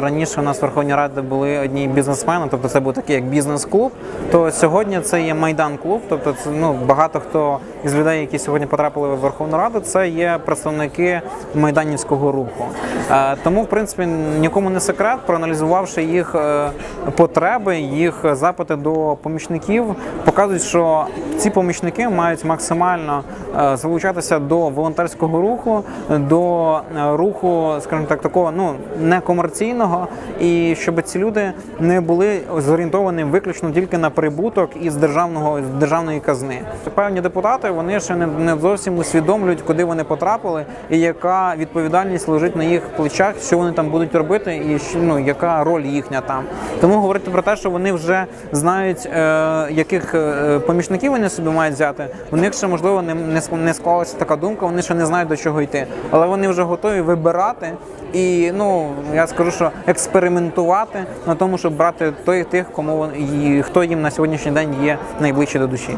Раніше у нас в Верховній Раді були одні бізнесмени, тобто це був такий як бізнес-клуб. То сьогодні це є майдан-клуб. Тобто, це ну багато хто із людей, які сьогодні потрапили в Верховну Раду, це є представники майданівського руху. Е, Тому, в принципі, нікому не секрет, проаналізувавши їх е, потреби, їх запити до помічників, показують, що ці помічники мають максимально е, залучатися до волонтерського руху, до руху, скажімо так, такого ну некомерційного, і щоб ці люди не були зорієнтовані виключно тільки на прибуток із державного з державної казни. Певні депутати вони ще не, не зовсім усвідомлюють, куди вони потрапили, і яка відповідальність лежить на їх плечах, що вони там будуть робити, і ну, яка роль їхня там. Тому говорити про те, що вони вже знають, е, яких е, помічників вони собі мають взяти. У них ще можливо не не склалася така думка, вони ще не знають до чого йти, але вони вже готові вибирати. І ну я скажу, що експериментувати на тому, щоб брати той тих, кому вони, хто їм на сьогоднішній день є найближче до душі.